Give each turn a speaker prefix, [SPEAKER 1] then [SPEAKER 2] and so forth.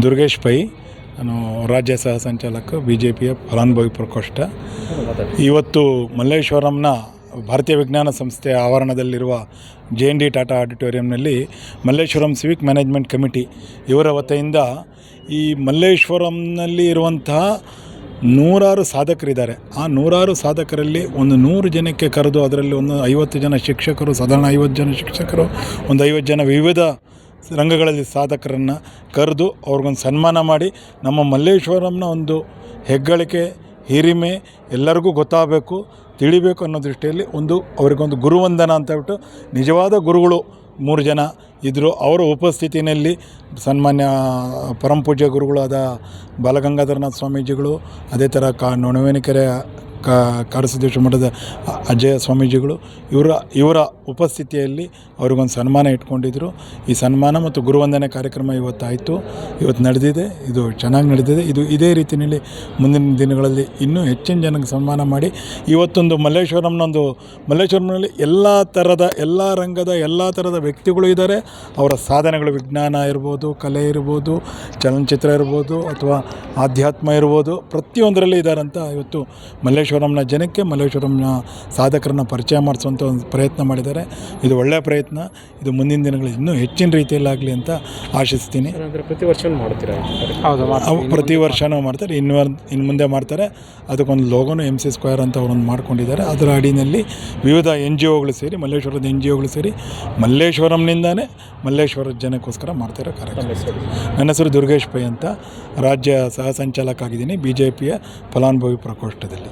[SPEAKER 1] Durgesh pi, ನಾನು ರಾಜ್ಯ ಸಹ ಸಂಚಾಲಕ ಬಿ ಜೆ ಪಿಯ ಫಲಾನುಭವಿ ಪ್ರಕೋಷ್ಠ. ಇವತ್ತು ಮಲ್ಲೇಶ್ವರಂನ ಭಾರತೀಯ ವಿಜ್ಞಾನ ಸಂಸ್ಥೆಯ ಆವರಣದಲ್ಲಿರುವ ಜೆ ಎನ್ ಡಿ ಟಾಟಾ ಆಡಿಟೋರಿಯಂನಲ್ಲಿ ಮಲ್ಲೇಶ್ವರಂ ಸಿವಿಕ್ ಮ್ಯಾನೇಜ್ಮೆಂಟ್ ಕಮಿಟಿ ಇವರ ವತಿಯಿಂದ ಈ ಮಲ್ಲೇಶ್ವರಂನಲ್ಲಿ ಇರುವಂತಹ ನೂರಾರು ಸಾಧಕರಿದ್ದಾರೆ. ಆ ನೂರಾರು ಸಾಧಕರಲ್ಲಿ ಒಂದು ನೂರು ಜನಕ್ಕೆ ಕರೆದು, ಅದರಲ್ಲಿ ಒಂದು ಐವತ್ತು ಜನ ಶಿಕ್ಷಕರು, ಸಾಧಾರಣ ಐವತ್ತು ಜನ ಶಿಕ್ಷಕರು, ಒಂದು ಐವತ್ತು ಜನ ವಿವಿಧ ರಂಗಗಳಲ್ಲಿ ಸಾಧಕರನ್ನು ಕರೆದು ಅವ್ರಿಗೊಂದು ಸನ್ಮಾನ ಮಾಡಿ ನಮ್ಮ ಮಲ್ಲೇಶ್ವರಂನ ಒಂದು ಹೆಗ್ಗಳಿಕೆ, ಹಿರಿಮೆ ಎಲ್ಲರಿಗೂ ಗೊತ್ತಾಗಬೇಕು, ತಿಳಿಬೇಕು ಅನ್ನೋ ದೃಷ್ಟಿಯಲ್ಲಿ ಒಂದು ಅವರಿಗೊಂದು ಗುರುವಂದನ ಅಂತ ಹೇಳ್ಬಿಟ್ಟು ನಿಜವಾದ ಗುರುಗಳು ಮೂರು ಜನ ಇದ್ದರು ಅವರ ಉಪಸ್ಥಿತಿಯಲ್ಲಿ ಸನ್ಮಾನ್ಯ ಪರಮಪೂಜ್ಯ ಗುರುಗಳಾದ ಬಾಲಗಂಗಾಧರನಾಥ ಸ್ವಾಮೀಜಿಗಳು, ಅದೇ ಥರ ಕಾ ನೊಣವೇನಿಕೆರೆ ಕಾಡಸಿದ್ದೇಶ್ವರ ಮಠದ ಅಜಯ ಸ್ವಾಮೀಜಿಗಳು, ಇವರ ಇವರ ಉಪಸ್ಥಿತಿಯಲ್ಲಿ ಅವ್ರಿಗೊಂದು ಸನ್ಮಾನ ಇಟ್ಕೊಂಡಿದ್ರು. ಈ ಸನ್ಮಾನ ಮತ್ತು ಗುರುವಂದನೆ ಕಾರ್ಯಕ್ರಮ ಇವತ್ತಾಯಿತು. ಇವತ್ತು ನಡೆದಿದೆ. ಇದು ಚೆನ್ನಾಗಿ ನಡೆದಿದೆ. ಇದು ಇದೇ ರೀತಿಯಲ್ಲಿ ಮುಂದಿನ ದಿನಗಳಲ್ಲಿ ಇನ್ನೂ ಹೆಚ್ಚಿನ ಜನಕ್ಕೆ ಸನ್ಮಾನ ಮಾಡಿ, ಇವತ್ತೊಂದು ಮಲ್ಲೇಶ್ವರಂನೊಂದು, ಮಲ್ಲೇಶ್ವರಂನಲ್ಲಿ ಎಲ್ಲ ಥರದ ಎಲ್ಲ ರಂಗದ, ಎಲ್ಲ ಥರದ ವ್ಯಕ್ತಿಗಳು ಇದ್ದಾರೆ. ಅವರ ಸಾಧನೆಗಳು ವಿಜ್ಞಾನ ಇರ್ಬೋದು, ಕಲೆ ಇರ್ಬೋದು, ಚಲನಚಿತ್ರ ಇರ್ಬೋದು ಅಥವಾ ಆಧ್ಯಾತ್ಮ ಇರ್ಬೋದು. ಪ್ರತಿಯೊಂದರಲ್ಲಿ ಇದ್ದಾರಂತ ಇವತ್ತು ಮಲ್ಲೇಶ್ವರಂನ ಜನಕ್ಕೆ ಮಲ್ಲೇಶ್ವರಂನ ಸಾಧಕರನ್ನ ಪರಿಚಯ ಮಾಡಿಸುವಂಥ ಒಂದು ಪ್ರಯತ್ನ ಮಾಡಿದ್ದಾರೆ. ಇದು ಒಳ್ಳೆಯ ಪ್ರಯತ್ನ. ಇದು ಮುಂದಿನ ದಿನಗಳಲ್ಲಿ ಇನ್ನೂ ಹೆಚ್ಚಿನ ರೀತಿಯಲ್ಲಾಗಲಿ ಅಂತ ಆಶಿಸ್ತೀನಿ.
[SPEAKER 2] ಪ್ರತಿ ವರ್ಷ ಮಾಡ್ತೀರಾ
[SPEAKER 3] ಹೌದು
[SPEAKER 1] ಅವು ಪ್ರತಿ ವರ್ಷವೂ ಮಾಡ್ತಾರೆ. ಇನ್ನು ಇನ್ನು ಮುಂದೆ ಮಾಡ್ತಾರೆ. ಅದಕ್ಕೊಂದು ಲೋಗೋನು ಎಂ ಸಿ ಸ್ಕ್ವೇರ್ ಅಂತ ಅವರೊಂದು ಮಾಡ್ಕೊಂಡಿದ್ದಾರೆ. ಅದರ ಅಡಿನಲ್ಲಿ ವಿವಿಧ ಎನ್ ಜಿ ಒಗಳು ಸೇರಿ ಮಲ್ಲೇಶ್ವರದ ಎನ್ ಜಿ ಒಗಳು ಸೇರಿ ಮಲ್ಲೇಶ್ವರಂನಿಂದಾನೇ ಮಲ್ಲೇಶ್ವರದ ಜನಕ್ಕೋಸ್ಕರ ಮಾಡ್ತಿರೋ ಕಾರ್ಯಕ್ರಮ. ನನ್ನ ಹೆಸರು ದುರ್ಗೇಶ್ ಪೈ ಅಂತ. ರಾಜ್ಯ ಸಹ ಸಂಚಾಲಕ ಆಗಿದ್ದೀನಿ. ಬಿ ಜೆ ಪಿಯ ಫಲಾನುಭವಿ ಪ್ರಕೋಷ್ಠದಲ್ಲಿ.